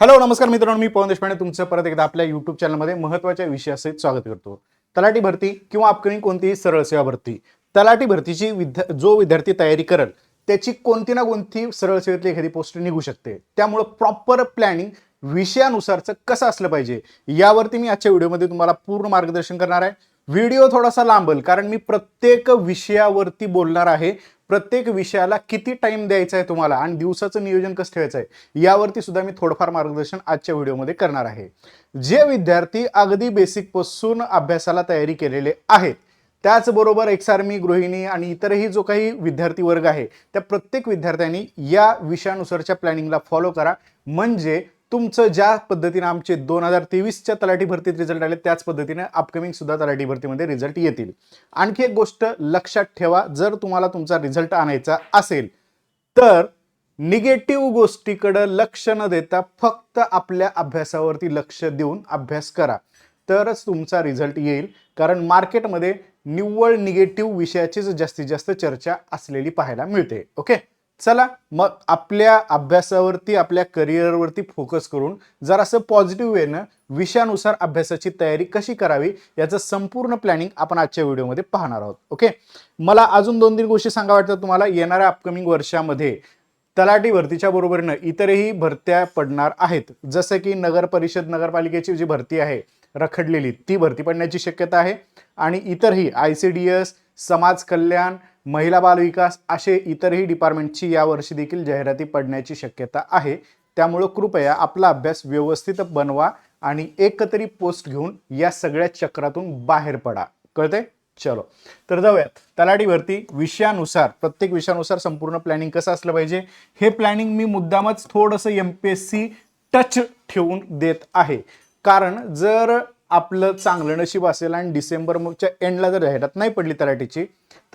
Hello नमस्कार मित्रांनो मी पवन देशपांडे. तुमचं परत एकदा आपल्या युट्यूब चॅनलमध्ये महत्त्वाच्या विषयासहित स्वागत करतो. तलाठी भरती किंवा अपकमिंग कोणतीही सरळ सेवा भरती. तलाठी भरतीची विद्या जो विद्यार्थी तयारी करेल त्याची कोणती ना कोणती सरळ सेवेतली एखादी पोस्ट निघू शकते. त्यामुळं प्रॉपर प्लॅनिंग विषयानुसारचं कसं असलं पाहिजे यावरती मी आजच्या व्हिडिओमध्ये तुम्हाला पूर्ण मार्गदर्शन करणार आहे. व्हिडिओ थोडासा लांबल कारण मी प्रत्येक विषयावरती बोलणार आहे. प्रत्येक विषयाला किती टाइम द्यायचा आहे तुम्हाला? आणि दिवसाचं नियोजन कसं ठेवायचं आहे? यावरती सुद्धा मी थोडंफार मार्गदर्शन आजच्या व्हिडिओमध्ये करणार आहे. जे विद्यार्थी अगदी बेसिकपासून अभ्यासाला तयारी केलेले आहेत त्याचबरोबर एक्सार्मी गृहिणी आणि इतरही जो काही विद्यार्थी वर्ग आहे त्या प्रत्येक विद्यार्थ्यांनी या विषयानुसारच्या प्लॅनिंगला फॉलो करा. म्हणजे तुमचं ज्या पद्धतीने आमचे दोन हजार तेवीसच्या तलाठी भरतीत रिझल्ट आले त्याच पद्धतीने अपकमिंग सुद्धा तलाठी भरतीमध्ये रिझल्ट येतील. आणखी एक गोष्ट लक्षात ठेवा जर तुम्हाला तुमचा रिझल्ट आणायचा असेल तर निगेटिव्ह गोष्टीकडं लक्ष न देता फक्त आपल्या अभ्यासावरती लक्ष देऊन अभ्यास करा. तरच तुमचा रिझल्ट येईल कारण मार्केटमध्ये निव्वळ निगेटिव्ह विषयाचीच जास्तीत जास्त चर्चा असलेली पाहायला मिळते. ओके चला मग आपल्या अभ्यासावरती आपल्या करिअरवरती फोकस करून जर असं पॉझिटिव्ह वेनं विषयानुसार अभ्यासाची तयारी कशी करावी याचं संपूर्ण प्लॅनिंग आपण आजच्या व्हिडिओमध्ये पाहणार आहोत. ओके मला अजून दोन तीन गोष्टी सांगा वाटतात तुम्हाला. येणाऱ्या अपकमिंग वर्षामध्ये तलाठी भरतीच्या बरोबरीनं इतरही भरत्या पडणार आहेत. जसं की नगर परिषद नगरपालिकेची जी भरती आहे रखडलेली ती भरती पडण्याची शक्यता आहे. आणि इतरही आय सी डी एस समाज कल्याण महिला बालविकास असे इतरही डिपार्टमेंटची यावर्षी देखील जाहिराती पडण्याची शक्यता आहे. त्यामुळं कृपया आपला अभ्यास व्यवस्थित बनवा आणि एकतरी पोस्ट घेऊन या सगळ्या चक्रातून बाहेर पडा. कळते चलो. तर जाऊयात. तलाठी भरती विषयानुसार प्रत्येक विषयानुसार संपूर्ण प्लॅनिंग कसं असलं पाहिजे? हे प्लॅनिंग मी मुद्दामच थोडंसं M P S C touch ठेवून देत आहे. कारण जर आपलं चांगलं नशीब असेल आणि डिसेंबरच्या एंडला जर जाहिरात नाही पडली तराटीची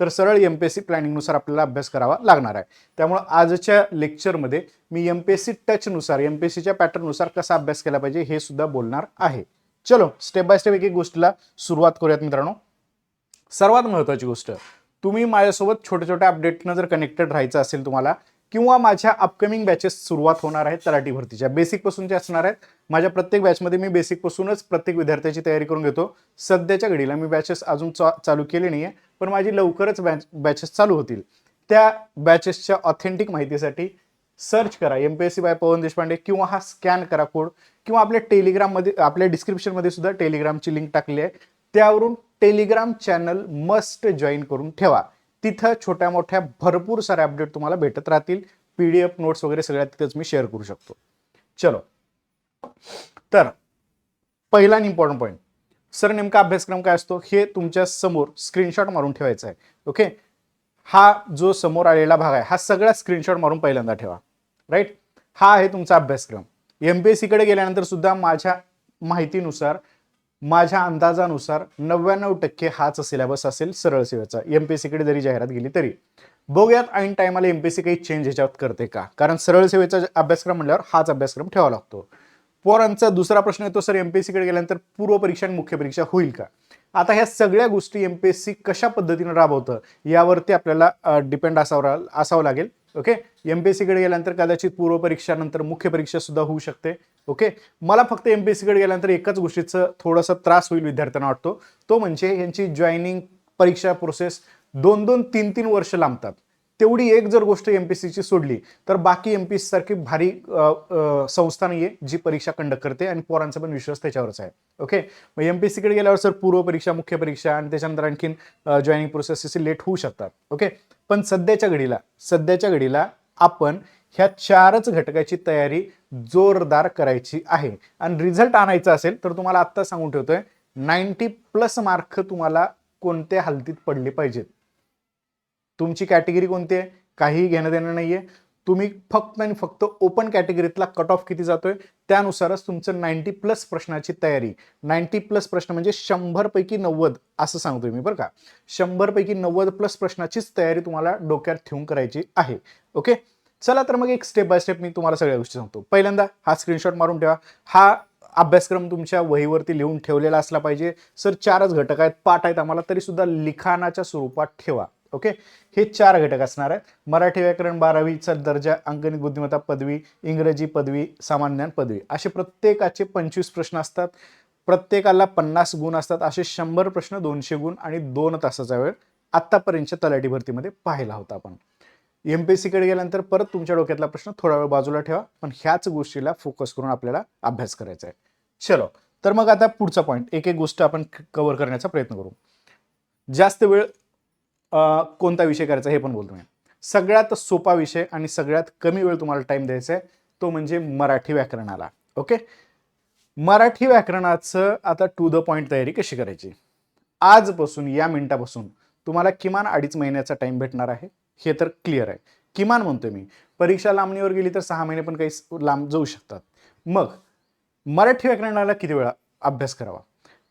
तर सरळ एम पी एस सी प्लॅनिंगनुसार आपल्याला अभ्यास करावा लागणार आहे. त्यामुळं आजच्या लेक्चरमध्ये मी एम पी एस सी टचनुसार एम पी एस सीच्या पॅटर्ननुसार कसा अभ्यास केला पाहिजे हे सुद्धा बोलणार आहे. चलो स्टेप बाय स्टेप एक एक गोष्टीला सुरुवात करूयात मित्रांनो. सर्वात महत्त्वाची गोष्ट तुम्ही माझ्यासोबत छोट्या छोट्या अपडेटनं जर कनेक्टेड राहायचं असेल तुम्हाला किंवा माझ्या अपकमिंग बॅचेस सुरुवात होणार आहेत तलाठी भरतीच्या. बेसिकपासून ज्या असणार आहेत माझ्या प्रत्येक बॅचमध्ये मी बेसिकपासूनच प्रत्येक विद्यार्थ्याची तयारी करून घेतो. सध्याच्या घडीला मी बॅचेस अजून चा चालू केले नाही आहे पण माझी लवकरच बॅच बॅचेस चालू होतील. त्या बॅचेसच्या ऑथेंटिक माहितीसाठी सर्च करा M P S C by Pavan Deshpande किंवा हा स्कॅन करा कोड किंवा आपल्या टेलिग्राममध्ये आपल्या डिस्क्रिप्शनमध्ये सुद्धा टेलिग्रामची लिंक टाकली आहे. त्यावरून टेलिग्राम चॅनल मस्ट जॉईन करून ठेवा. तिथं छोट्या मोठ्या भरपूर सारे अपडेट तुम्हाला भेटत राहतील. पी डी एफ नोट्स वगैरे सगळ्या तिथंच मी शेअर करू शकतो. चलो. तर पहिला इम्पॉर्टंट पॉईंट सर नेमका अभ्यासक्रम काय असतो? हे तुमच्यासमोर स्क्रीनशॉट मारून ठेवायचा आहे. ओके हा जो समोर आलेला भाग आहे हा सगळा स्क्रीनशॉट मारून पहिल्यांदा ठेवा. राईट हा आहे तुमचा अभ्यासक्रम. एम पी एस सीकडे गेल्यानंतर सुद्धा माझ्या माहितीनुसार माझ्या अंदाजानुसार नव्याण्णव टक्के हाच सिलेबस असेल सरळ सेवेचा. एम पी एस सीकडे जरी जाहिरात गेली तरी. बघूयात ऐन टायमाला एम पी सी काही चेंज ह्याच्यात करते का? कारण सरळ सेवेचा अभ्यासक्रम म्हणल्यावर हाच अभ्यासक्रम ठेवावा लागतो. पोरांचा दुसरा प्रश्न येतो सर एम पी सीकडे गेल्यानंतर पूर्व परीक्षा आणि मुख्य परीक्षा होईल का? आता ह्या सगळ्या गोष्टी एम पी एस सी कशा पद्धतीनं राबवतं यावरती आपल्याला डिपेंड असावं असावं लागेल. ओके एम पी एस सीकडे गेल्यानंतर कदाचित पूर्व परीक्षानंतर मुख्य परीक्षा सुद्धा होऊ शकते. ओके मला फक्त एम पी एस सीकडे गेल्यानंतर एकाच गोष्टीचं थोडासा त्रास होईल विद्यार्थ्यांना वाटतो. तो म्हणजे यांची जॉईनिंग परीक्षा प्रोसेस दोन दोन तीन तीन वर्ष लांबतात. तेवढी एक जर गोष्ट एम पी सीची सोडली तर बाकी एम पी सारखी भारी संस्था नाही आहे जी परीक्षा कंडक्ट करते आणि पोरांचा पण विश्वास त्याच्यावरच आहे. ओके मग एम पी सीकडे गेल्यावर सर पूर्व परीक्षा मुख्य परीक्षा आणि त्याच्यानंतर आणखीन जॉईनिंग प्रोसेस लेट होऊ शकतात. ओके पण सध्याच्या घडीला सध्याच्या घडीला आपण ह्या चारच घटकाची तयारी जोरदार करायची आहे. आणि रिझल्ट आणायचा असेल तर तुम्हाला आत्ता सांगून ठेवतोय नाईन्टी प्लस मार्क तुम्हाला कोणत्या हालतीत पडले पाहिजेत? तुमची कॅटेगरी कोणती आहे? काहीही घेणं देणं नाहीये. तुम्ही फक्त आणि फक्त ओपन कॅटेगरीतला कट ऑफ किती जातोय? त्यानुसारच तुमचं नाईन्टी प्लस प्रश्नाची तयारी. नाईन्टी प्लस प्रश्न म्हणजे शंभर पैकी नव्वद असं सांगतोय मी बरं का. शंभर पैकी नव्वद प्लस प्रश्नाचीच तयारी तुम्हाला डोक्यात ठेवून करायची आहे. ओके चला तर मग एक स्टेप बाय स्टेप मी तुम्हाला सगळ्या गोष्टी सांगतो. पहिल्यांदा हा स्क्रीनशॉट मारून ठेवा. हा अभ्यासक्रम तुमच्या वहीवरती लिहून ठेवलेला असला पाहिजे. सर चारच घटक आहेत पाठ आहेत आम्हाला तरी सुद्धा लिखाणाच्या स्वरूपात ठेवा ओके? हे चार घटक असणार आहेत. मराठी व्याकरण बारावीचा दर्जा अंकनित बुद्धिमत्ता पदवी इंग्रजी पदवी सामान्य ज्ञान पदवी. असे प्रत्येकाचे पंचवीस प्रश्न असतात. प्रत्येकाला पन्नास गुण असतात. असे शंभर प्रश्न दोनशे गुण आणि दोन तासाचा वेळ आत्तापर्यंतच्या तलाठी भरतीमध्ये पाहिला होता आपण. एम पी एस सीकडे गेल्यानंतर परत तुमच्या डोक्यातला प्रश्न थोडा वेळ बाजूला ठेवा पण ह्याच गोष्टीला फोकस करून आपल्याला अभ्यास करायचा आहे. चलो तर मग आता पुढचा पॉईंट एक एक गोष्ट आपण कव्हर करण्याचा प्रयत्न करू. जास्त वेळ कोणता विषय करायचा हे पण बोलतो मी. सगळ्यात सोपा विषय आणि सगळ्यात कमी वेळ तुम्हाला टाइम द्यायचा आहे तो म्हणजे मराठी व्याकरणाला ओके मराठी व्याकरणाचं आता टू द पॉईंट तयारी कशी करायची? आजपासून या मिनिटापासून तुम्हाला किमान अडीच महिन्याचा टाइम भेटणार आहे. हे तर क्लिअर आहे. किमान म्हणतोय मी परीक्षा लांबणीवर गेली तर सहा महिने पण काही लांब जाऊ शकतात. मग मराठी व्याकरणाला किती वेळा अभ्यास करावा?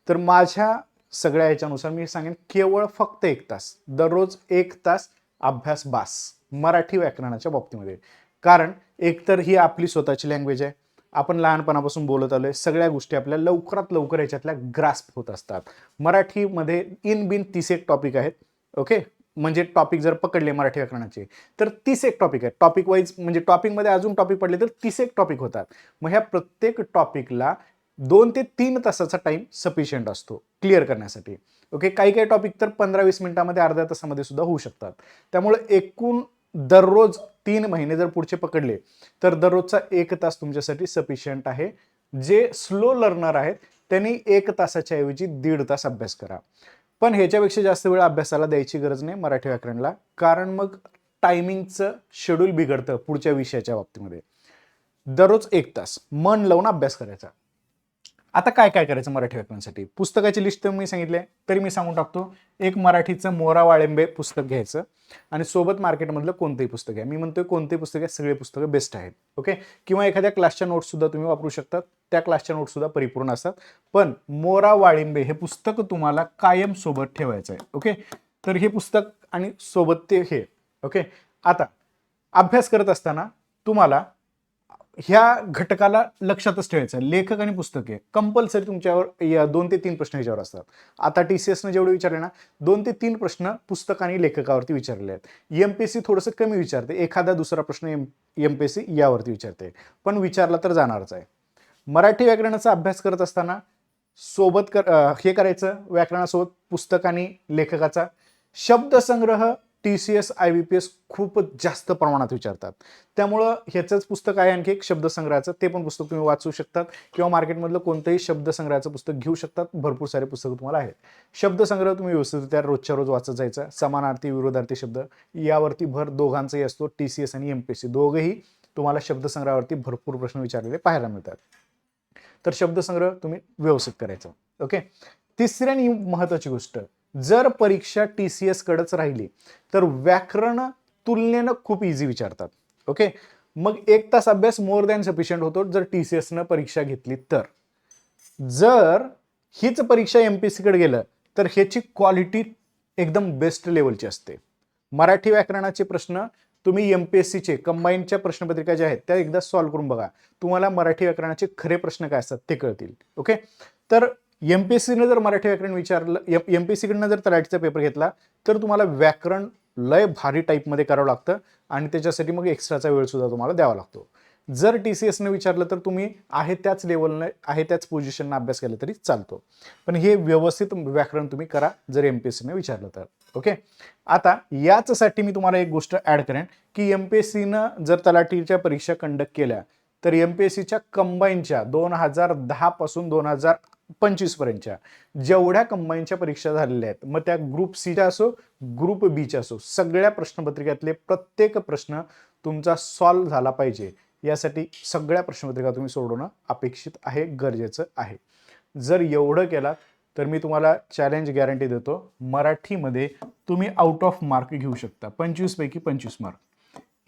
तर माझ्या सगळ्या याच्यानुसार मी सांगेन केवळ फक्त एक तास दररोज एक तास अभ्यास बास मराठी व्याकरणाच्या बाबतीमध्ये. कारण एकतर ही आपली स्वतःची लँग्वेज आहे आपण लहानपणापासून बोलत आलो आहे सगळ्या गोष्टी आपल्या लवकरात लवकर याच्यातल्या ग्रास्प होत असतात. मराठीमध्ये इन बिन तीस एक टॉपिक आहेत ओके म्हणजे टॉपिक जर पकडले मराठी व्याकरणाचे तर तीस एक टॉपिक आहेत. टॉपिक वाईज म्हणजे टॉपिकमध्ये अजून टॉपिक पडले तर तीस एक टॉपिक होतात. मग ह्या प्रत्येक टॉपिकला दोन ते तीन तासाचा टाइम सफिशियंट असतो क्लिअर करण्यासाठी. ओके काही काही टॉपिक तर पंधरा वीस मिनिटामध्ये अर्ध्या तासामध्ये सुद्धा होऊ शकतात. त्यामुळे एकूण दररोज तीन महिने जर पुढचे पकडले तर दररोजचा एक तास तुमच्यासाठी सफिशियंट आहे. जे स्लो लर्नर आहेत त्यांनी एक तासाच्या ऐवजी दीड तास अभ्यास करा. पण ह्याच्यापेक्षा जास्त वेळ अभ्यासाला द्यायची गरज नाही मराठी व्याकरणला. कारण मग टायमिंगचं शेड्यूल बिघडतं पुढच्या विषयाच्या बाबतीमध्ये. दररोज एक तास मन लावून अभ्यास करायचा. आता काय काय करायचं मराठी व्याकरणासाठी? पुस्तकाची लिस्ट मी सांगितले तरी मी सांगून टाकतो. एक मराठीचं मोरा वाळिंबे पुस्तक घ्यायचं आणि सोबत मार्केटमधलं कोणतंही पुस्तक घ्या. मी म्हणतोय कोणतेही पुस्तक आहे सगळे पुस्तकं बेस्ट आहेत. ओके किंवा एखाद्या क्लासच्या नोट्ससुद्धा तुम्ही वापरू शकता. त्या क्लासच्या नोट्ससुद्धा परिपूर्ण असतात. पण मोरा वाळिंबे हे पुस्तक तुम्हाला कायम सोबत ठेवायचं आहे. ओके तर हे पुस्तक आणि सोबत ते हे. ओके आता अभ्यास करत असताना तुम्हाला ह्या घटकाला लक्षातच ठेवायचं आहे. लेखक आणि पुस्तके कंपल्सरी तुमच्यावर या दोन ते तीन प्रश्न ह्याच्यावर असतात. आता टी सी एसनं जेवढे विचारले ना दोन ते तीन प्रश्न पुस्तक आणि लेखकावरती विचारले आहेत. एम पी एस सी थोडंसं कमी विचारते. एखादा दुसरा प्रश्न M M P S C यावरती विचारते. पण विचारला तर जाणारच आहे. मराठी व्याकरणाचा अभ्यास करत असताना सोबत कर हे करायचं व्याकरणासोबत पुस्तक आणि लेखकाचा शब्दसंग्रह T C S I B P S खूप जास्त प्रमाणात विचारतात. त्यामुळं ह्याचंच पुस्तक आहे आणखी एक शब्दसंग्रहाचं. ते पण पुस्तक तुम्ही वाचू शकतात किंवा मार्केटमधलं कोणतंही शब्दसंग्रहाचं पुस्तक घेऊ शकतात. भरपूर सारे पुस्तकं तुम्हाला आहेत. शब्दसंग्रह तुम्ही व्यवस्थित त्या रोजच्या रोज वाचत जायचा. समानार्थी विरोधार्थी शब्द यावरती भर दोघांचाही असतो टी सी एस आणि एम पी सी दोघंही तुम्हाला शब्दसंग्रहावरती भरपूर प्रश्न विचारलेले पाहायला मिळतात. तर शब्दसंग्रह तुम्ही व्यवस्थित करायचा. ओके? तिसरी आणि महत्त्वाची गोष्ट जर परीक्षा टी सी एस कडेच राहिली तर व्याकरण तुलनेनं खूप इझी विचारतात. ओके मग एक तास अभ्यास मोर दॅन सफिशियंट होतो जर टी सी एसनं परीक्षा घेतली तर. जर हीच परीक्षा एम पी सीकडे गेलं तर ह्याची क्वालिटी एकदम बेस्ट लेवलची असते. मराठी व्याकरणाचे प्रश्न तुम्ही एम पी एस सीचे कंबाईनच्या प्रश्नपत्रिका ज्या आहेत त्या एकदा सॉल्व्ह करून बघा. तुम्हाला मराठी व्याकरणाचे खरे प्रश्न काय असतात ते कळतील. ओके तर एम पी एस सीनं जर मराठी व्याकरण विचारलं एम पी एस सीकडनं जर तलाठीचा पेपर घेतला तर तुम्हाला व्याकरण लय भारी टाईपमध्ये करावं लागतं आणि त्याच्यासाठी मग एक्स्ट्राचा वेळ सुद्धा तुम्हाला द्यावा लागतो. जर टी सी एसनं विचारलं तर तुम्ही आहे त्याच लेवलनं आहे त्याच पोझिशननं अभ्यास केला तरी चालतो. पण हे व्यवस्थित व्याकरण तुम्ही करा जर एम पी एस सीनं विचारलं तर. ओके आता याचसाठी मी तुम्हाला एक गोष्ट ॲड करेन की एम पी एस सीनं जर तलाठीच्या परीक्षा कंडक्ट केल्या तर एम पी एस सीच्या कंबाईनच्या दोन हजार दहापासून दोन हजार पंचवीसपर्यंतच्या जेवढ्या कंबाईनच्या परीक्षा झालेल्या आहेत मग त्या ग्रुप सीच्या असो ग्रुप बीच्या असो सगळ्या प्रश्नपत्रिकेतले प्रत्येक प्रश्न तुमचा सॉल्व्ह झाला पाहिजे. यासाठी सगळ्या प्रश्नपत्रिका तुम्ही सोडवणं अपेक्षित आहे गरजेचं आहे. जर एवढं केला तर मी तुम्हाला चॅलेंज गॅरंटी देतो मराठीमध्ये तुम्ही आउट ऑफ मार्क घेऊ शकता. पंचवीसपैकी पंचवीस मार्क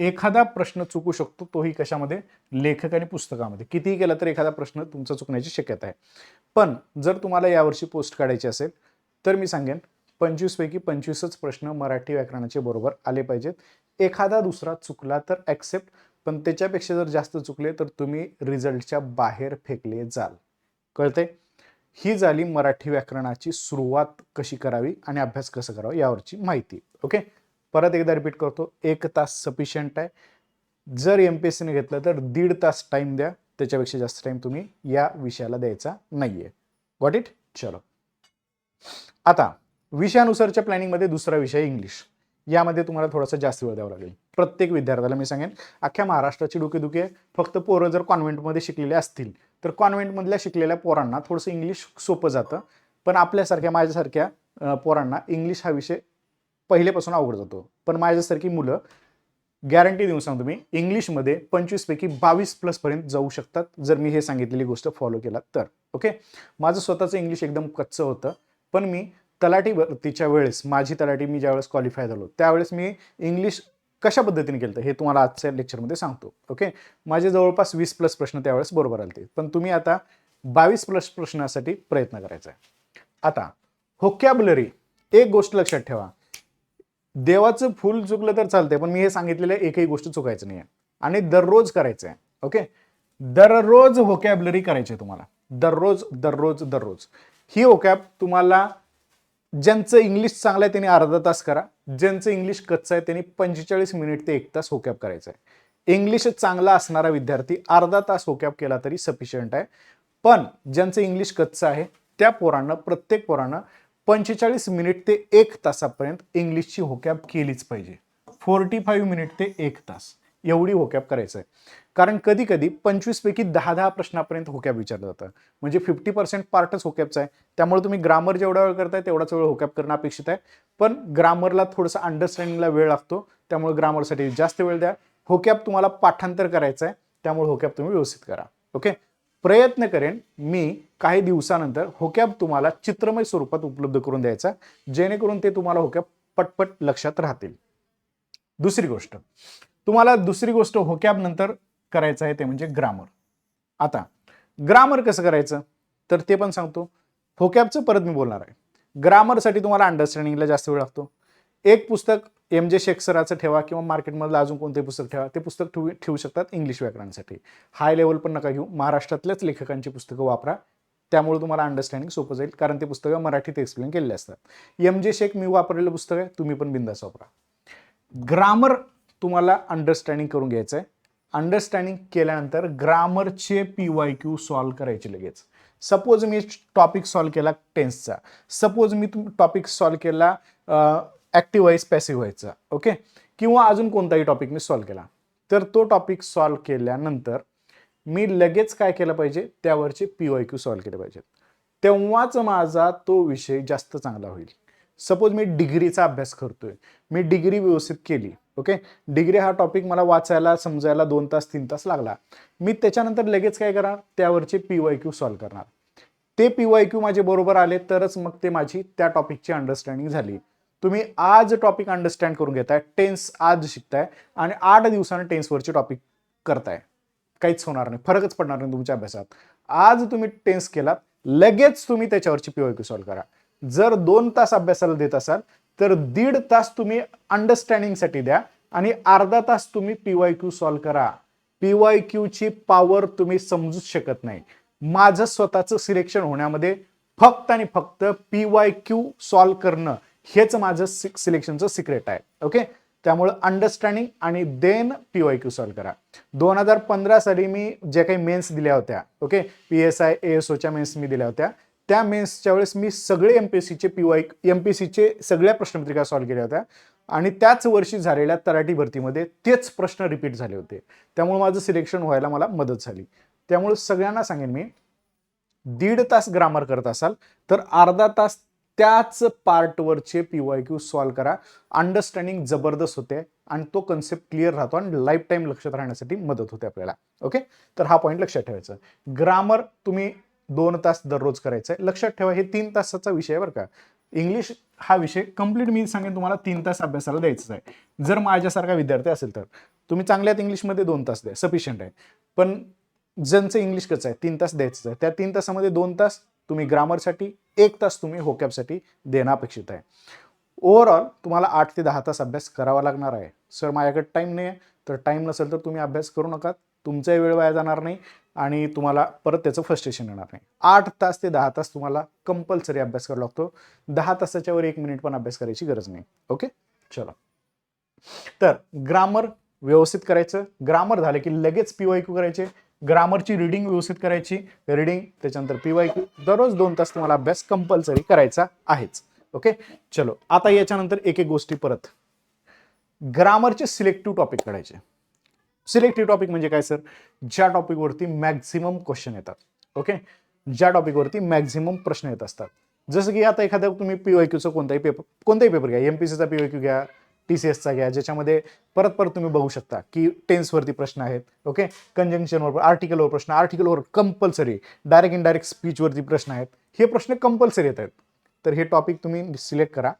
एखादा प्रश्न चुकू शकतो तोही कशामध्ये? लेखक आणि पुस्तकामध्ये. कितीही केला तर एखादा प्रश्न तुमचा चुकण्याची शक्यता आहे. पण जर तुम्हाला यावर्षी पोस्ट काढायची असेल तर मी सांगेन पंचवीसपैकी पंचवीसच प्रश्न मराठी व्याकरणाचे बरोबर आले पाहिजेत. एखादा दुसरा चुकला तर ॲक्सेप्ट पण त्याच्यापेक्षा जर जास्त चुकले तर तुम्ही रिझल्टच्या बाहेर फेकले जाल. कळते ही झाली मराठी व्याकरणाची सुरुवात कशी करावी आणि अभ्यास कसं करावा यावरची माहिती. ओके? परत एकदा रिपीट करतो एक तास सफिशियंट आहे. जर एम पी एस सीने घेतलं तर दीड तास टाईम द्या त्याच्यापेक्षा जास्त टाईम तुम्ही या विषयाला द्यायचा नाहीये. गॉट इट चलो. आता विषयानुसारच्या प्लॅनिंगमध्ये दुसरा विषय इंग्लिश यामध्ये तुम्हाला थोडासा जास्त वेळ द्यावा लागेल. प्रत्येक विद्यार्थ्याला मी सांगेन अख्ख्या महाराष्ट्राची डोकेदुखी आहे. फक्त पोरं जर कॉन्व्हेंटमध्ये शिकलेले असतील तर कॉन्व्हेंटमधल्या शिकलेल्या पोरांना थोडंसं इंग्लिश सोपं जातं. पण आपल्यासारख्या माझ्यासारख्या पोरांना इंग्लिश हा विषय पहिलेपासून अवघड जातो. पण माझ्यासारखी मुलं गॅरंटी देऊन सांगतो मी इंग्लिशमध्ये पंचवीसपैकी बावीस प्लसपर्यंत जाऊ शकतात जर मी हे सांगितलेली गोष्ट फॉलो केला तर. ओके माझं स्वतःचं इंग्लिश एकदम कच्चं होतं पण मी तलाठी भरतीच्या वेळेस माझी तलाठी मी ज्यावेळेस क्वालिफाय झालो त्यावेळेस मी इंग्लिश कशा पद्धतीने केलं हे तुम्हाला आजच्या लेक्चरमध्ये सांगतो. ओके माझे जवळपास वीस प्लस प्रश्न त्यावेळेस बरोबर आले पण तुम्ही आता बावीस प्लस प्रश्नासाठी प्रयत्न करायचा आहे. आता होकॅबलरी एक गोष्ट लक्षात ठेवा. देवाचं फुल चुकलं तर चालतंय पण मी हे सांगितलेलं एकही गोष्ट चुकायचं नाही आहे आणि दररोज करायचं आहे ओके? दररोज व्होकॅबलरी करायची आहे तुम्हाला. दररोज दररोज दररोज. ही व्होकॅब तुम्हाला ज्यांचं इंग्लिश चांगलं आहे त्यांनी अर्धा तास करा. ज्यांचं इंग्लिश कच्चं आहे त्यांनी पंचेचाळीस मिनिट ते एक तास होकॅप करायचं आहे इंग्लिश चांगला असणारा विद्यार्थी अर्धा तास होकॅप केला तरी सफिशियंट आहे. पण ज्यांचं इंग्लिश कच्चं आहे त्या पोरांना प्रत्येक पोरांना पंचेचाळीस मिनिट ते एक तासापर्यंत इंग्लिशची होकॅप केलीच पाहिजे. फोर्टी फाईव्ह मिनिट ते एक तास. एवढी होकॅप करायचं आहे कारण कधी कधी पंचवीसपैकी दहा दहा प्रश्नापर्यंत होकॅप विचारलं जातं. म्हणजे फिफ्टी पर्सेंट पार्टच होकॅपचा आहे. त्यामुळे तुम्ही ग्रामर जेवढा वेळ करताय तेवढाच वेळ होकॅप करणं अपेक्षित आहे. पण ग्रामरला थोडंसं अंडरस्टँडिंगला वेळ लागतो. त्यामुळे ग्रामरसाठी जास्त वेळ द्या. होकॅप तुम्हाला पाठांतर करायचं आहे त्यामुळे होकॅप तुम्ही व्यवस्थित करा. ओके प्रयत्न करेन मी काही दिवसानंतर होकॅब तुम्हाला चित्रमय स्वरूपात उपलब्ध करून द्यायचा जेणेकरून ते तुम्हाला होकॅब पटपट लक्षात राहतील. दुसरी गोष्ट तुम्हाला दुसरी गोष्ट होकॅब नंतर करायचं आहे ते म्हणजे ग्रामर. आता ग्रामर कसं करायचं? तर ते पण सांगतो. होकॅबचं परत मी बोलणार आहे. ग्रामरसाठी तुम्हाला अंडरस्टँडिंगला जास्त वेळ लागतो. एक पुस्तक एम जे शेक्सराचं ठेवा किंवा मार्केटमधलं अजून कोणते पुस्तक ठेवा ते पुस्तक ठेवू ठेवू शकतात इंग्लिश व्याकरणासाठी. हाय लेवल पण नका घेऊ महाराष्ट्रातल्याच लेखकांची पुस्तकं वापरा. त्यामुळे तुम्हाला अंडरस्टँडिंग सोपं जाईल कारण ते पुस्तकं मराठीत एक्सप्लेन केलेले असतात. एम जे शेख मी वापरलेलं पुस्तक आहे तुम्ही पण बिंदास वापरा. ग्रामर तुम्हाला अंडरस्टँडिंग करून घ्यायचं आहे अंडरस्टँडिंग केल्यानंतर ग्रामरचे पी वाय क्यू सॉल्व करायचे लगेच. सपोज मी टॉपिक सॉल्व केला टेन्सचा सपोज मी टॉपिक सॉल्व केला ॲक्टिव्ह व्हाईस पॅसिव्ह व्हायचा ओके? किंवा अजून कोणताही टॉपिक मी सॉल्व केला. तर तो टॉपिक सॉल्व केल्यानंतर मी लगेच काय केलं पाहिजे? त्यावरचे पी वाय क्यू सॉल्व केले पाहिजेत. तेव्हाच माझा तो विषय जास्त चांगला होईल. सपोज मी डिग्रीचा अभ्यास करतोय. मी डिग्री व्यवस्थित केली ओके? डिग्री हा टॉपिक मला वाचायला समजायला दोन तास तीन तास लागला. मी त्याच्यानंतर लगेच काय करणार? त्यावरचे पी वाय क्यू सॉल्व करणार. ते पी वाय क्यू माझे बरोबर आले तरच मग ते माझी त्या टॉपिकची अंडरस्टँडिंग झाली. तुम्ही आज टॉपिक अंडरस्टँड करून घेताय टेन्स आज शिकताय आणि आठ दिवसानं टेन्सवरचे टॉपिक करताय. काहीच होणार नाही फरकच पडणार नाही तुमच्या अभ्यासात. आज तुम्ही टेन्स केलात लगेच तुम्ही त्याच्यावरची पी वाय क्यू करा. जर दोन तास अभ्यासाला देत असाल तर दीड तास तुम्ही अंडरस्टँडिंगसाठी द्या आणि अर्धा तास तुम्ही पी वाय क्यू सॉल्व करा. पी वाय क्यूची पॉवर तुम्ही समजूच शकत नाही. माझं स्वतःचं सिलेक्शन होण्यामध्ये फक्त आणि फक्त पी वाय क्यू सॉल्व करणं हेच माझं सिलेक्शनचं सिक्रेट आहे. ओके त्यामुळे अंडरस्टँडिंग आणि then P Y Q solve करा. दोन हजार पंधरा साली मी ज्या काही मेन्स दिल्या होत्या okay P S I A S ओच्या मेन्स मी दिल्या होत्या. त्या मेन्सच्या वेळेस मी सगळे एम पी एस सीचे पी वाय एम पी सीचे सगळ्या प्रश्नपत्रिका सॉल्व्ह केल्या होत्या. आणि त्याच वर्षी झालेल्या तराटी भरतीमध्ये तेच प्रश्न रिपीट झाले होते. त्यामुळे माझं सिलेक्शन व्हायला मला मदत झाली. त्यामुळे सगळ्यांना सांगेन मी दीड तास ग्रामर करत असाल तर अर्धा तास त्याच पार्टवरचे पी वाय क्यू सॉल्व करा. अंडरस्टँडिंग जबरदस्त होते आणि तो कन्सेप्ट क्लिअर राहतो आणि लाईफ टाईम लक्षात राहण्यासाठी मदत होते आपल्याला. ओके तर हा पॉईंट लक्षात ठेवायचा. ग्रामर तुम्ही दोन तास दररोज करायचं आहे लक्षात ठेवा हे तीन तासाचा विषय आहे बरं का. इंग्लिश हा विषय कंप्लीट मी सांगेन तुम्हाला तीन तास अभ्यासाला द्यायचा आहे. जर माझ्यासारखा विद्यार्थी असेल तर. तुम्ही चांगल्यात इंग्लिशमध्ये दोन तास द्या. सफिशियंट आहे. पण ज्यांचं इंग्लिश कसं आहे तीन तास द्यायचं आहे. त्या तीन तासामध्ये दोन तास तुम्ही ग्रामरसाठी एक तास तुम्ही होकॅपसाठी देणं अपेक्षित आहे. ओव्हरऑल तुम्हाला आठ ते दहा तास अभ्यास करावा लागणार आहे. सर माझ्याकडे टाईम नाही आहे तर टाईम नसेल तर तुम्ही अभ्यास करू नका. तुमचाही वेळ वाया जाणार नाही आणि तुम्हाला परत त्याचं फ्रस्ट्रेशन येणार नाही. आठ तास ते दहा तास तुम्हाला कंपल्सरी अभ्यास करावा लागतो. दहा तासाच्या वर एक मिनिट पण अभ्यास करायची गरज नाही. ओके चलो. तर ग्रामर व्यवस्थित करायचं. ग्रामर झालं की लगेच पीवायक्यू करायचे. ग्रामरची रिडिंग व्यवस्थित करायची. रिडिंग त्याच्यानंतर पीवाय क्यू दररोज दोन तास तुम्हाला अभ्यास कंपल्सरी करायचा आहेच. ओके चलो आता याच्यानंतर एक एक गोष्टी परत. ग्रामरचे सिलेक्टिव्ह टॉपिक काढायचे. सिलेक्टिव्ह टॉपिक म्हणजे काय सर ज्या टॉपिकवरती मॅक्झिमम क्वेश्चन येतात. ओके ज्या टॉपिकवरती मॅक्झिमम प्रश्न येत असतात. जसं की आता एखाद्या तुम्ही पीवाय क्यूचा कोणताही पेपर कोणताही पेपर घ्या. एमपीसीचा पीवायक्यू घ्या टी सी एसचा घ्या ज्याच्यामध्ये परत परत तुम्ही बघू शकता की टेन्सवरती प्रश्न आहेत ओके कंजंक्शनवर आर्टिकलवर प्रश्न आर्टिकलवर कंपल्सरी डायरेक्ट इनडायरेक्ट स्पीचवरती प्रश्न आहेत. हे प्रश्न कंपल्सरी येत आहेत. तर हे टॉपिक तुम्ही सिलेक्ट करा.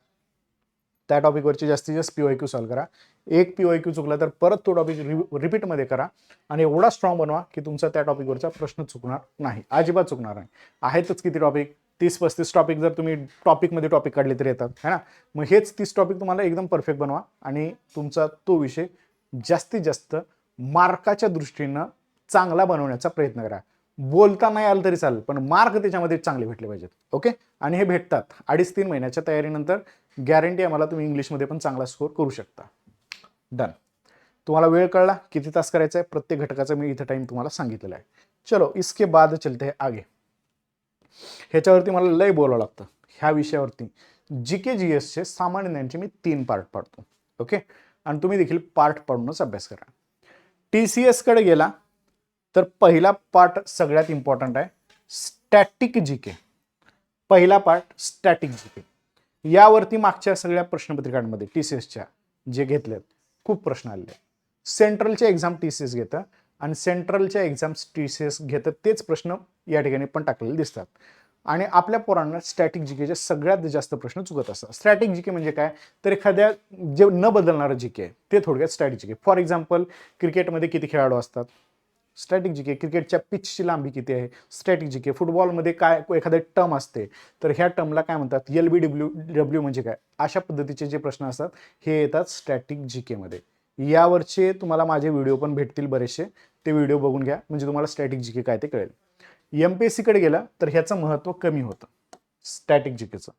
त्या टॉपिकवरची जास्तीत जास्त पी क्यू सॉल्व करा. एक पी क्यू चुकला तर परत तो टॉपिक रिपीटमध्ये करा आणि एवढा स्ट्रॉंग बनवा की तुमचा त्या टॉपिकवरचा प्रश्न चुकणार नाही अजिबात चुकणार नाही. आहेतच किती टॉपिक तीस पस्तीस टॉपिक जर तुम्ही टॉपिकमध्ये टॉपिक काढले तर येतात है ना? मग हेच तीस टॉपिक तुम्हाला एकदम परफेक्ट बनवा आणि तुमचा तो विषय जास्तीत जास्त मार्काच्या दृष्टीनं चांगला बनवण्याचा प्रयत्न करा. बोलता नाही आलं तरी चालेल पण मार्क त्याच्यामध्ये चांगले भेटले पाहिजेत ओके? आणि हे भेटतात अडीच तीन महिन्याच्या तयारीनंतर गॅरंटी आहे तुम्ही इंग्लिशमध्ये पण चांगला स्कोर करू शकता. डन तुम्हाला वेळ कळला किती तास करायचा आहे प्रत्येक घटकाचा मी इथं टाइम तुम्हाला सांगितलेला आहे. चलो इसके बाद चलते हैं आगे. ह्याच्यावरती मला लय बोलावं लागतं. ह्या विषयावरती. जी के जी एसचे सामान्य ज्ञानचे मी तीन पार्ट पाडतो. ओके आणि तुम्ही देखील पार्ट पाडूनच अभ्यास करा. टी सी एसकडे गेला तर पहिला पार्ट सगळ्यात इम्पॉर्टंट आहे. स्टॅटिक जी के पहिला पार्ट स्टॅटिक जी के यावरती मागच्या सगळ्या प्रश्नपत्रिकांमध्ये टी सी एसच्या जे घेतलेत खूप प्रश्न आलेले सेंट्रलच्या एक्झाम टी सी एस घेतं. आणि सेंट्रलच्या एक्झाम्स टी सी एस घेतं तेच प्रश्न या ठिकाणी पण टाकलेले दिसतात. आणि आपल्या पोरांना स्टॅटिक जी केचे सगळ्यात जास्त प्रश्न चुकत असतात. स्टॅटिक जी के म्हणजे काय? तर एखाद्या जे न बदलणारं जी के ते थोडक्यात static G K for example क्रिकेटमध्ये किती खेळाडू असतात? स्टॅटिक जी के क्रिकेटच्या पिचची लांबी किती आहे? स्टॅटिक जी के फुटबॉलमध्ये काय एखादे टर्म असते तर ह्या टर्मला काय म्हणतात? एल बी डब्ल्यू डब्ल्यू म्हणजे काय? अशा पद्धतीचे जे प्रश्न असतात हे येतात स्टॅटिक जी केमध्ये यावरचे तुम्हाला माझे व्हिडिओ पण भेटतील बरेचसे. ते व्हिडिओ बघून घ्या. म्हणजे तुम्हाला स्टॅटिक जी के काय ते कळेल. एम पी एस सीकडे गेला तर ह्याचं महत्त्व कमी होतं. स्टॅटिक जी केचं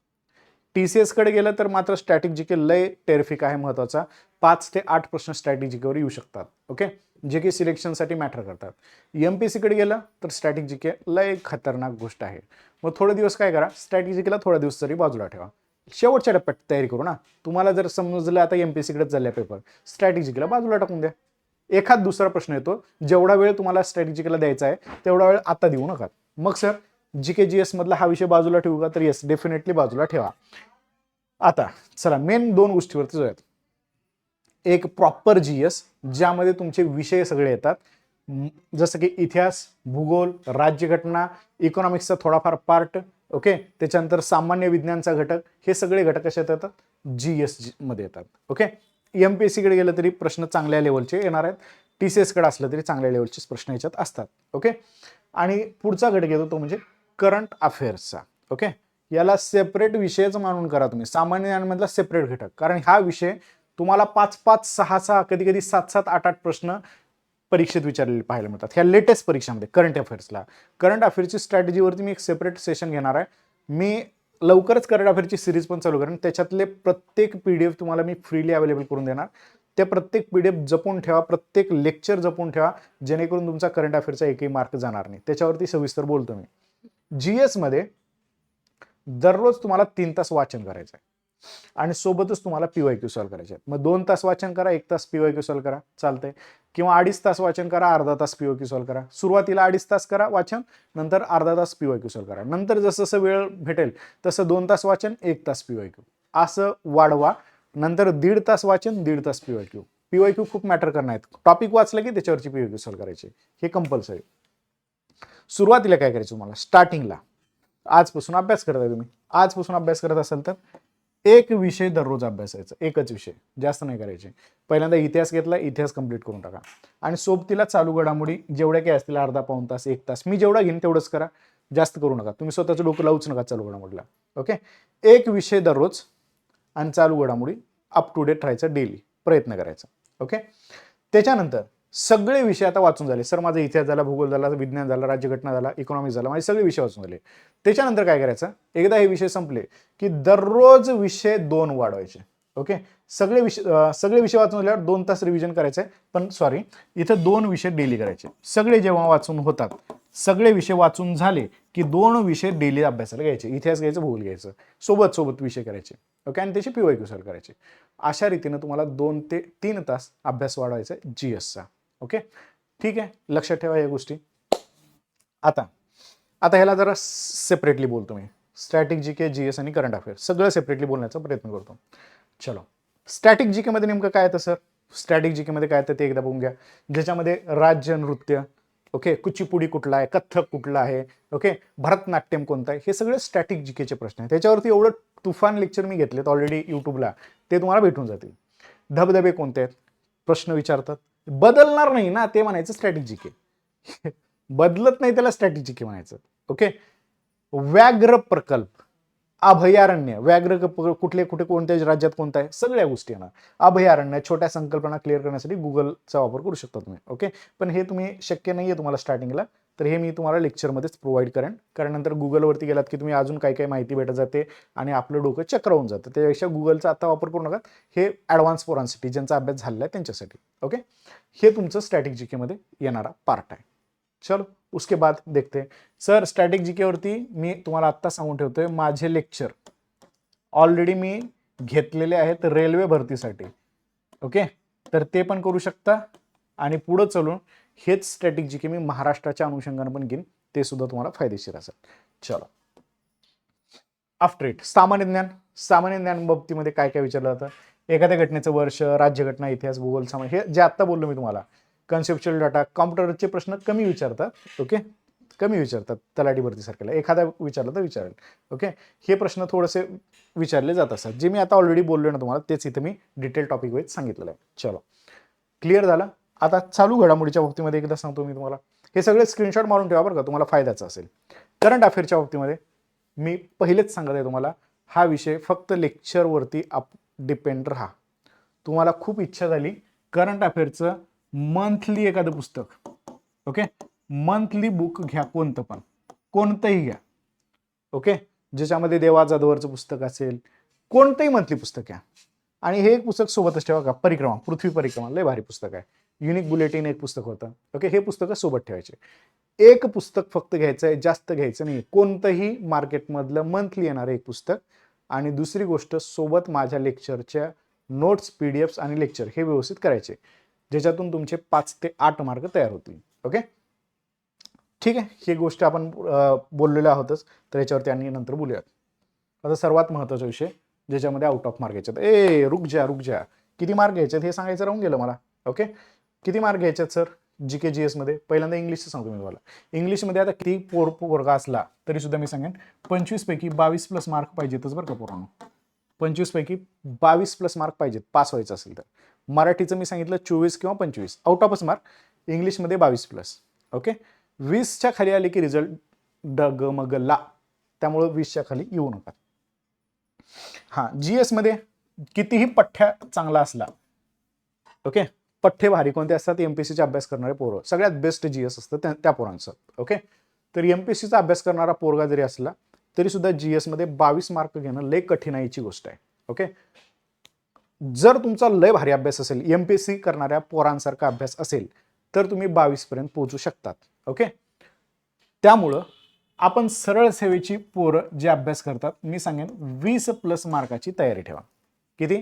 टी सी एसकडे गेलं तर मात्र स्टॅटिक जी के लय टेरिफिक आहे महत्त्वाचा पाच ते आठ प्रश्न स्टॅटिक जी केवर येऊ शकतात. ओके जे की सिलेक्शनसाठी मॅटर करतात. एम पी सीकडे गेलं तर स्टॅटिक जी के लय खतरनाक गोष्ट आहे. मग थोडे दिवस काय करा? स्टॅटिक जी केला थोडा दिवस तरी बाजूला ठेवा. शेवटच्या टप्प्यात तयारी करू ना. तुम्हाला जर समजलं आता एम पी सीकडेच झाल्या पेपर स्ट्रॅटेजिकला बाजूला टाकून द्या. एखाद दुसरा प्रश्न येतो जेवढा वेळ तुम्हाला स्ट्रॅटेजिकला द्यायचा आहे तेवढा वेळ आता देऊ नका. मग सर जी के जी एस मधला हा विषय बाजूला ठेवू का? तर येस डेफिनेटली बाजूला ठेवा. आता चला मेन दोन गोष्टीवरती जाऊयात. एक प्रॉपर जी एस ज्यामध्ये तुमचे विषय सगळे येतात. जसं की इतिहास भूगोल राज्यघटना इकॉनॉमिक्सचा थोडाफार पार्ट ओके? त्याच्यानंतर सामान्य विज्ञानचा घटक हे सगळे घटक कसे येतात? जी एसमध्ये येतात. ओके? एम पी एस सीकडे गेलं तरी प्रश्न चांगल्या लेवलचे येणार आहेत. टी सी एसकडे असलं तरी चांगल्या लेवलचे प्रश्न याच्यात असतात. ओके? आणि पुढचा घटक येतो तो म्हणजे करंट अफेअर्सचा ओके? याला सेपरेट विषयच मानून करा तुम्ही. सामान्य ज्ञानमधला सेपरेट घटक. कारण हा विषय तुम्हाला पाच पाच सहा सहा कधी कधी सात सात आठ आठ प्रश्न परीक्षेत विचारलेले पाहायला मिळतात. ह्या लेटेस्ट परीक्षामध्ये करंट अफेअर्सला करंट अफेअर्सची स्ट्रॅटेजीवरती मी एक सेपरेट सेशन घेणार आहे. मी लवकरच करंट अफेअरची सिरीज पण चालू करेन. त्याच्यातले प्रत्येक पी डी एफ तुम्हाला मी फ्रीली अवेलेबल करून देणार. त्या प्रत्येक पी डी एफ जपून ठेवा प्रत्येक लेक्चर जपून ठेवा जेणेकरून तुमचा करंट अफेअरचा एकही मार्क जाणार नाही. त्याच्यावरती सविस्तर बोलतो मी. जी एसमध्ये दररोज तुम्हाला तीन तास वाचन करायचं आहे आणि सोबतच तुम्हाला पीवाय क्यू सॉल्व करायचे आहेत. मग दोन तास वाचन करा एक तास पीवाय क्यू सॉल्व करा चालतंय. किंवा अडीच तास वाचन करा अर्धा तास पीवाय क्यू सॉल्व करा. सुरुवातीला अडीच तास करा वाचन नंतर अर्धा तास पीवाय क्यू सॉल्व करा. नंतर जसं जसं वेळ भेटेल तसं दोन तास वाचन एक तास पीवाय क्यू. असं वाढवा. नंतर दीड तास वाचन दीड तास P Y Q. P Y Q खूप मॅटर करणार आहेत. टॉपिक वाचलं की त्याच्यावरची पीवाय क्यू सॉल्व करायची. हे कंपल्सरी. सुरुवातीला काय करायचं तुम्हाला? स्टार्टिंगला. आजपासून अभ्यास करत आहे तुम्ही. आजपासून अभ्यास करत असाल तर एक विषय दररोज अभ्यासायचा एकच विषय जास्त नाही करायचे. पहिल्यांदा इतिहास घेतला इतिहास कंप्लीट करून टाका. आणि सोबतीला चालू घडामोडी जेवढ्या काही असतील अर्धा पाऊन तास एक तास मी जेवढा घेईन तेवढंच करा जास्त करू नका. तुम्ही स्वतःचं डोकं लावूच नका चालू घडामोडीला. ओके एक विषय दररोज आणि चालू घडामोडी अप टू डेट राहायचं डेली प्रयत्न करायचा. ओके त्याच्यानंतर सगळे विषय आता वाचून झाले. सर माझा इतिहास झाला भूगोल झाला विज्ञान झाला राज्यघटना झाला इकॉनॉमिक्स झाला माझे सगळे विषय वाचून झाले. त्याच्यानंतर काय करायचं? एकदा हे विषय संपले की दररोज विषय दोन वाढवायचे. ओके? सगळे विषय सगळे विषय वाचून झाल्यावर दोन तास रिव्हिजन करायचं आहे पण सॉरी इथं दोन विषय डेली करायचे. सगळे जेव्हा वाचून होतात सगळे विषय वाचून झाले की दोन विषय डेली अभ्यासाला घ्यायचे. इतिहास घ्यायचं भूगोल घ्यायचं. सोबत सोबत विषय करायचे. ओके? आणि त्याची पीवाय क्यू करायचे. अशा रीतीनं तुम्हाला दोन ते तीन तास अभ्यास वाढवायचा जी एसचा ओके? ठीक आहे लक्षात ठेवा या गोष्टी. आता आता ह्याला जरा सेपरेटली बोलतो मी. Static G K G S आणि करंट अफेअर सगळं सेपरेटली बोलण्याचा प्रयत्न करतो. चलो. स्टॅटिक जी केमध्ये नेमकं काय येतं सर स्टॅटिक जी केमध्ये काय येतं ते एकदा बघून घ्या. ज्याच्यामध्ये राज्य नृत्य ओके? कुचिपुडी कुठला आहे? कथ्थक कुठला आहे? ओके? भरतनाट्यम कोणतं आहे? हे सगळे स्टॅटिक जी केचे प्रश्न आहेत. त्याच्यावरती एवढं तुफान लेक्चर मी घेतलेत ऑलरेडी यूट्यूबला ते तुम्हाला भेटून जातील. धबधबे कोणते आहेत? प्रश्न विचारतात. बदलणार नाही ना ते म्हणायचं स्ट्रॅटेजिक आहे बदलत नाही त्याला स्ट्रॅटेजिक म्हणायचं. ओके व्याघ्र प्रकल्प. अभयारण्य. व्याघ्र कुठले कुठे कोणत्या राज्यात कोणता आहे? सगळ्या गोष्टी येणार. अभयारण्य छोट्या संकल्पना क्लिअर करण्यासाठी गुगलचा वापर करू शकता तुम्ही. ओके पण हे तुम्ही शक्य नाही आहे तुम्हाला स्टार्टिंगला तर हे मी तुम्हाला लेक्चरमध्येच प्रोव्हाइड करेन. कारण नंतर गुगलवरती गेलात की तुम्ही अजून काय काय माहिती भेटत जाते आणि आपलं डोकं चक्र होऊन जातं. त्यापेक्षा गुगलचा आता वापर करू नका. हे ॲडव्हान्स पोरांसाठी ज्यांचा अभ्यास झालेला आहे त्यांच्यासाठी. ओके हे तुमचं स्टॅटिक जी केमध्ये येणारा पार्ट आहे. चलो उसके बाद देखते सर स्टॅटिक जी केवरती मी तुम्हाला आत्ता सांगून ठेवतोय माझे लेक्चर ऑलरेडी मी घेतलेले आहेत रेल्वे भरतीसाठी. ओके तर ते पण करू शकता. आणि पुढं चलून हेच स्ट्रॅटेजी जी मी महाराष्ट्राच्या अनुषंगाने पण घेईन. ते सुद्धा तुम्हाला फायदेशीर असेल. चलो. आफ्टर इट सामान्य ज्ञान. सामान्य ज्ञान बाबतीमध्ये काय काय विचारलं जातं? एखाद्या घटनेचं वर्ष राज्यघटना इतिहास भूगोल सामान्य हे जे आत्ता बोललो मी तुम्हाला. कन्सेप्च्युअल डाटा कॉम्प्युटरचे प्रश्न कमी विचारतात. ओके कमी विचारतात. तलाठी भरतीसारख्याला एखादा विचारलं तर विचारेल. ओके हे प्रश्न थोडेसे विचारले जात असतात. जे मी आता ऑलरेडी बोललो ना तुम्हाला तेच इथं मी डिटेल टॉपिक वाईज सांगितलेलं आहे. चलो. क्लिअर झालं? आता चालू घडामोडीच्या बाबतीमध्ये एकदा सांगतो मी तुम्हाला. हे सगळे स्क्रीनशॉट मारून ठेवा बरं का तुम्हाला फायद्याचं असेल. करंट अफेअरच्या बाबतीमध्ये मी पहिलेच सांगत आहे तुम्हाला हा विषय फक्त लेक्चरवरती आप डिपेंड राहा. तुम्हाला खूप इच्छा झाली करंट अफेअरचं मंथली एखादं पुस्तक. ओके मंथली बुक घ्या कोणतं पण. कोणतंही घ्या. ओके ज्याच्यामध्ये देवा जाधवरचं पुस्तक असेल कोणतंही मंथली पुस्तक घ्या. आणि हे एक पुस्तक सोबतच ठेवा का? परिक्रमा पृथ्वी परिक्रमा लय भारी पुस्तक आहे. युनिक बुलेटिन एक पुस्तक होतं. ओके हे पुस्तकं सोबत ठेवायचे. एक पुस्तक फक्त घ्यायचं आहे जास्त घ्यायचं नाही कोणतंही मार्केटमधलं मंथली येणारं एक पुस्तक. आणि दुसरी गोष्ट सोबत माझ्या लेक्चरच्या नोट्स पी डी एफ्स आणि लेक्चर हे व्यवस्थित करायचे. ज्याच्यातून तुमचे पाच ते आठ मार्क तयार होतील. ओके ठीक आहे? ही गोष्ट आपण बोललेलो आहोतच. तर याच्यावरती आणि नंतर बोलूयात. आता सर्वात महत्त्वाचा विषय ज्याच्यामध्ये आउट ऑफ मार्क घ्यायच्यात ए रुक जा रुक जा. किती मार्क घ्यायचे हे सांगायचं राहून गेलं मला. ओके किती मार्क घ्यायच्यात सर? जी के जी एसमध्ये पहिल्यांदा इंग्लिशचं सांगतो मी तुम्हाला. इंग्लिशमध्ये आता किती पोर पोरगा असला तरी सुद्धा मी सांगेन पंचवीसपैकी बावीस प्लस मार्क पाहिजेतच बरं का पोरांनो. पंचवीसपैकी बावीस प्लस मार्क पाहिजेत. पास व्हायचं असेल तर. मराठीचं मी सांगितलं चोवीस किंवा पंचवीस. आउट ऑफच मार्क इंग्लिशमध्ये बावीस प्लस ओके वीसच्या खाली आले की रिझल्ट ड ला त्यामुळं वीसच्या खाली येऊ नका. हां जी एसमध्ये कितीही पठ्ठ्या चांगला असला ओके पठ्ठे भारी कोणते असतात? एम पी अभ्यास करणारे पोरं. सगळ्यात बेस्ट जी एस असतं त्या त्या पोरांचं. ओके तर एम पी सीचा अभ्यास करणारा पोरगा जरी असला तरी सुद्धा जी एसमध्ये बावीस मार्क घेणं लय कठीणाईची गोष्ट आहे. ओके जर तुमचा लय भारी अभ्यास असेल एम पी सी करणाऱ्या पोरांसारखा अभ्यास असेल तर तुम्ही बावीसपर्यंत पोहोचू शकतात. ओके त्यामुळं आपण सरळ सेवेची पोरं जे अभ्यास करतात मी सांगेन वीस प्लस मार्काची तयारी ठेवा. किती?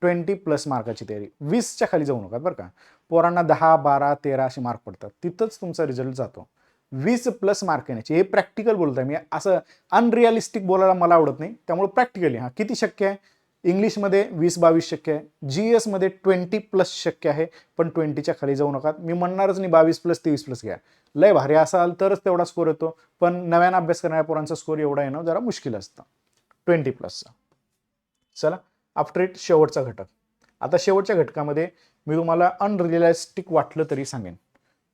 ट्वेंटी प्लस मार्काची तयारी. वीसच्या खाली जाऊ नका बरं का. पोरांना दहा बारा तेरा असे मार्क पडतात. तिथंच तुमचा रिझल्ट जातो. वीस प्लस मार्क येण्याची. हे प्रॅक्टिकल बोलतोय मी. असं अनरिअलिस्टिक बोलायला मला आवडत नाही. त्यामुळे प्रॅक्टिकली हां किती शक्य आहे? इंग्लिशमध्ये वीस बावीस शक्य आहे. जी एसमध्ये ट्वेंटी प्लस शक्य आहे. पण ट्वेंटीच्या खाली जाऊ नका. मी म्हणणारच नाही बावीस प्लस तेवीस प्लस घ्या. लय भारी असाल तरच तेवढा स्कोर येतो. पण नव्यानं अभ्यास करणाऱ्या पोरांचा स्कोर एवढा येणं जरा मुश्किल असतं. ट्वेंटी प्लसचा चला. आफ्टर इट शेवटचा घटक. आता शेवटच्या घटकामध्ये मी तुम्हाला अनरिअलिस्टिक वाटलं तरी सांगेन.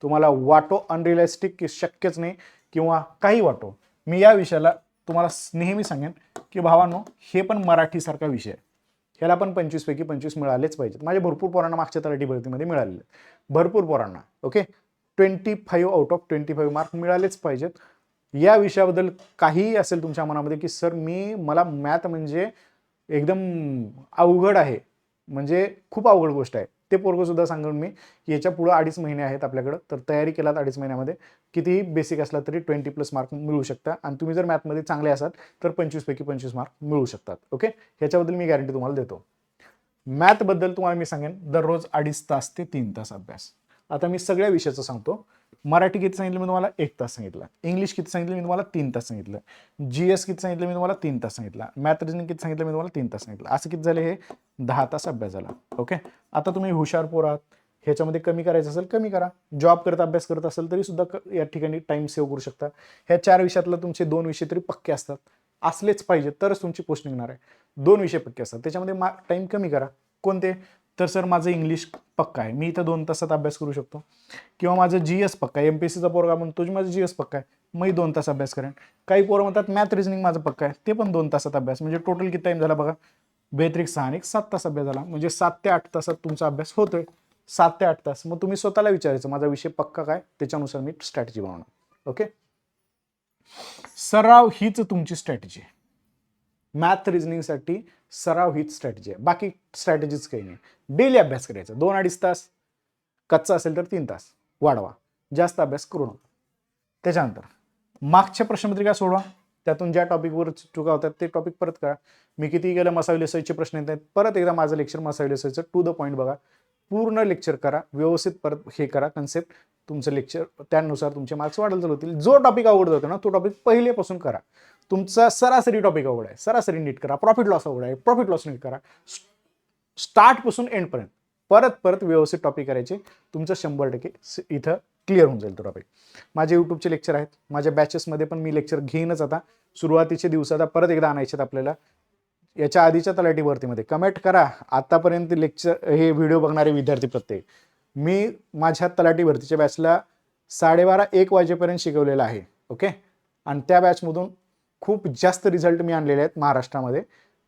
तुम्हाला वाटो अनरिअलिस्टिक की शक्यच नाही किंवा काही वाटो. मी या विषयाला तुम्हाला नेहमी सांगेन की भावांनो हे पण मराठीसारखा विषय. आहे ह्याला पण पंचवीसपैकी पंचवीस मिळालेच पाहिजेत. माझे भरपूर पोरांना मागच्या तलाठी भरतीमध्ये मिळालेले आहेत. भरपूर पोरांना okay? Twenty five out of twenty five mark मिळालेच पाहिजेत. या विषयाबद्दल काहीही असेल तुमच्या मनामध्ये की सर मी मला मॅथ म्हणजे एकदम अवघड आहे. म्हणजे खूप अवघड गोष्ट आहे. ते पोरगंसुद्धा सांगून मी याच्या पुढं अडीच महिने आहेत आपल्याकडं. तर तयारी केलात अडीच महिन्यामध्ये. कितीही बेसिक असला तरी ट्वेंटी प्लस मार्क मिळू शकता. आणि तुम्ही जर मॅथमध्ये चांगले असाल तर पंचवीसपैकी पंचवीस मार्क मिळू शकतात. ओके ह्याच्याबद्दल मी गॅरंटी तुम्हाला देतो. मॅथबद्दल तुम्हाला मी सांगेन दररोज अडीच तास ते तीन तास अभ्यास. आता मी सगळ्या विषयाचं सांगतो. मराठी किती सांगितलं मी तुम्हाला एक तास सांगितलं. इंग्लिश किती सांगितलं मी तुम्हाला तीन तास सांगितलं. जी एस किती सांगितलं मी तुम्हाला तीन तास सांगितलं. मॅथ रिजनिंग किती सांगितलं मी तुम्हाला तीन तास सांगितलं. असं किती झाले हे? दहा तास अभ्यास झाला. ओके आता तुम्ही हुशार पोर आहात. ह्याच्यामध्ये कमी करायचं असेल कमी करा. जॉब करत अभ्यास करत असेल तरी सुद्धा या ठिकाणी टाइम सेव्ह करू शकता. ह्या चार विषयातलं तुमचे दोन विषय तरी पक्के असतात. असलेच पाहिजे तरच तुमची पोस्ट निघणार आहे. दोन विषय पक्के असतात. त्याच्यामध्ये मा टाईम कमी करा. कोणते? तर सर माझं इंग्लिश पक्का आहे. मी इथं दोन तासात अभ्यास करू शकतो. किंवा माझं जी एस पक्का आहे. एम पी एस सीचा पोरगा म्हणतो माझं जी एस पक्का आहे. मी दोन तास अभ्यास करेन. काही पोरं म्हणतात मॅथ रिजनिंग माझं पक्का आहे. ते पण दोन तासात अभ्यास. म्हणजे टोटल किती टाईम झाला बघा? बेत्रिक सहा आणि एक सात तास अभ्यास झाला. म्हणजे सात ते आठ तासात तुमचा अभ्यास होतोय. सात ते आठ तास. मग तुम्ही स्वतःला विचारायचं माझा विषय पक्का काय? त्याच्यानुसार मी स्ट्रॅटेजी बनवणार. ओके सराव हीच तुमची स्ट्रॅटेजी आहे. मॅथ रिजनिंगसाठी सराव हीच स्ट्रॅटेजी आहे. बाकी स्ट्रॅटेजीच काही नाही. डेली अभ्यास करायचा. दोन अडीच तास. कच्चा असेल तर तीन तास. वाढवा. जास्त अभ्यास करू नका. त्याच्यानंतर मागच्या प्रश्नपत्रिका सोडवा. त्यातून ज्या टॉपिकवर चुका होतात ते टॉपिक परत करा. मी किती गेलं मसावी लेसाईचे प्रश्न येत आहेत परत एकदा माझं लेक्चर मसावी लेसाईचं टू द पॉईंट बघा. पूर्ण लेक्चर करा. व्यवस्थित परत हे करा कन्सेप्ट तुमचं लेक्चर त्यानुसार तुमचे मार्क्स वाढत चालू होतील. जो टॉपिक आवडत होता ना तो टॉपिक पहिलेपासून करा. तुमचा सरासरी टॉपिक आवड आहे. सरासरी नीट करा. प्रॉफिट लॉस आवड आहे. प्रॉफिट लॉस नीट करा. स्टार्टपासून एंडपर्यंत परत परत व्यवस्थित टॉपिक करायचे. तुमचं शंभर टक्के इथं क्लिअर होऊन जाईल तो टॉपिक माझे यूट्यूबचे लेक्चर आहेत. माझ्या बॅचेसमध्ये पण मी लेक्चर घेईनच आता. सुरुवातीचे दिवस आता परत एकदा आणायचे आपल्याला. याच्या आधीच्या तलाठी भरतीमध्ये कमेंट करा. आतापर्यंत लेक्चर हे व्हिडिओ बघणारे विद्यार्थी प्रत्येक. मी माझ्या तलाठी भरतीच्या बॅचला साडेबारा एक वाजेपर्यंत शिकवलेलं आहे. ओके आणि त्या बॅचमधून खूप जास्त रिझल्ट मी आणलेले आहेत महाराष्ट्रामध्ये.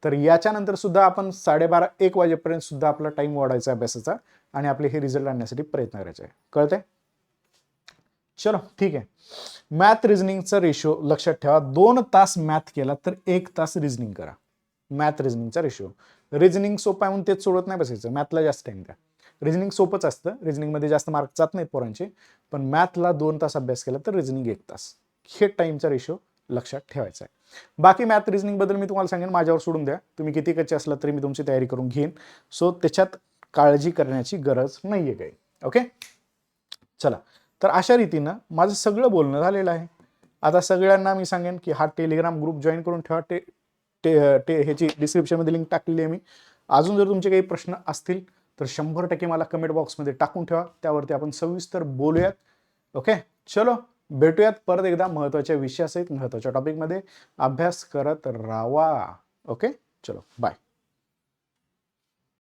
तर याच्यानंतर सुद्धा आपण साडेबारा एक वाजेपर्यंत सुद्धा आपला टाइम वाढायचा अभ्यासाचा आणि आपले हे रिझल्ट आणण्यासाठी प्रयत्न करायचे आहे. कळतंय? चलो ठीक आहे. मॅथ रिझनिंगचा रेशो लक्षात ठेवा. दोन तास मॅथ केला तर एक तास रिझनिंग करा. मॅथ रिझनिंगचा रेशो रिझनिंग सोपं आहे म्हणून तेच सोडत नाही बसायचं. मॅथला जास्त टाइम द्या. रिझनिंग सोपंच असतं. रिझनिंगमध्ये जास्त मार्क जात नाहीत पोरांचे. पण मॅथला दोन तास अभ्यास केला तर रिझनिंग एक तास. हे टाईमचा रेशो लक्षात ठेवायचं आहे बाकी मॅथ रिझनिंगबद्दल मी तुम्हाला सांगेन माझ्यावर सोडून द्या. तुम्ही किती कच्चे असला तरी मी तुमची तयारी करून घेईन. सो त्याच्यात काळजी करण्याची गरज नाही आहे काही. ओके चला. तर अशा रीतीनं माझं सगळं बोलणं झालेलं आहे. आता सगळ्यांना मी सांगेन की हा टेलिग्राम ग्रुप जॉईन करून ठेवा. टे ते टे ह्याची डिस्क्रिप्शनमध्ये लिंक टाकलेली आहे मी. अजून जर तुमचे काही प्रश्न असतील तर शंभर टक्के मला कमेंट बॉक्समध्ये टाकून ठेवा. त्यावरती आपण सविस्तर बोलूयात. ओके चलो. भेटूयात. परत एकदा महत्त्वाच्या विषयासहित महत्त्वाच्या टॉपिकमध्ये अभ्यास करत राहा. ओके चलो बाय